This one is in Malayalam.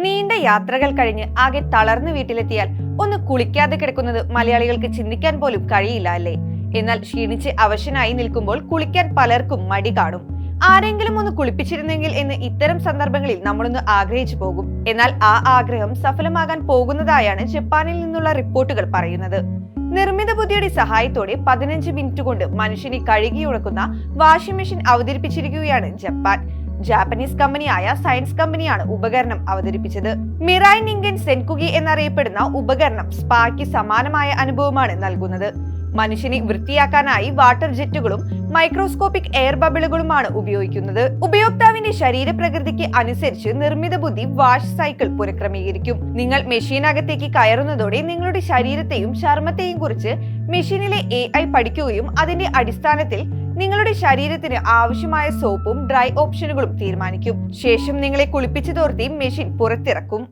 നീണ്ട യാത്രകൾ കഴിഞ്ഞ് ആകെ തളർന്ന് വീട്ടിലെത്തിയാൽ ഒന്ന് കുളിക്കാതെ കിടക്കുന്നത് മലയാളികൾക്ക് ചിന്തിക്കാൻ പോലും കഴിയില്ല അല്ലേ? എന്നാൽ ക്ഷീണിച്ച് അവശനായി നിൽക്കുമ്പോൾ കുളിക്കാൻ പലർക്കും മടി കാണും. ആരെങ്കിലും ഒന്ന് കുളിപ്പിച്ചിരുന്നെങ്കിൽ എന്ന് ഇത്തരം സന്ദർഭങ്ങളിൽ നമ്മളൊന്ന് ആഗ്രഹിച്ചു പോകും. എന്നാൽ ആ ആഗ്രഹം സഫലമാകാൻ പോകുന്നതായാണ് ജപ്പാനിൽ നിന്നുള്ള റിപ്പോർട്ടുകൾ പറയുന്നത്. നിർമ്മിത ബുദ്ധിയുടെ സഹായത്തോടെ പതിനഞ്ച് മിനിറ്റ് കൊണ്ട് മനുഷ്യനെ കഴുകി ഉണക്കുന്ന വാഷിംഗ് മെഷീൻ അവതരിപ്പിച്ചിരിക്കുകയാണ് ജപ്പാൻ. ജാപ്പനീസ് കമ്പനിയായ സയൻസ് കമ്പനിയാണ് ഉപകരണം അവതരിപ്പിച്ചത്. മിറായ് നിങ്കൻ സെൻകുഗി എന്നറിയപ്പെടുന്ന ഉപകരണം സ്പായ്ക്ക് സമാനമായ അനുഭവമാണ് നൽകുന്നത്. മനുഷ്യനെ വൃത്തിയാക്കാനായി വാട്ടർ ജെറ്റുകളും മൈക്രോസ്കോപ്പിക് എയർ ബബിളുകളുമാണ് ഉപയോഗിക്കുന്നത്. ഉപയോക്താവിന്റെ ശരീരപ്രകൃതിക്ക് അനുസരിച്ച് നിർമ്മിത ബുദ്ധി വാഷ് സൈക്കിൾ പുനഃക്രമീകരിക്കും. നിങ്ങൾ മെഷീനകത്തേക്ക് കയറുന്നതോടെ നിങ്ങളുടെ ശരീരത്തെയും ചർമ്മത്തെയും കുറിച്ച് മെഷീനിലെ എ പഠിക്കുകയും അതിന്റെ അടിസ്ഥാനത്തിൽ നിങ്ങളുടെ ശരീരത്തിന് ആവശ്യമായ സോപ്പും ഡ്രൈ ഓപ്ഷനുകളും തീരുമാനിക്കും. ശേഷം നിങ്ങളെ കുളിപ്പിച്ചു തോർത്തി മെഷീൻ പുറത്തിറക്കും.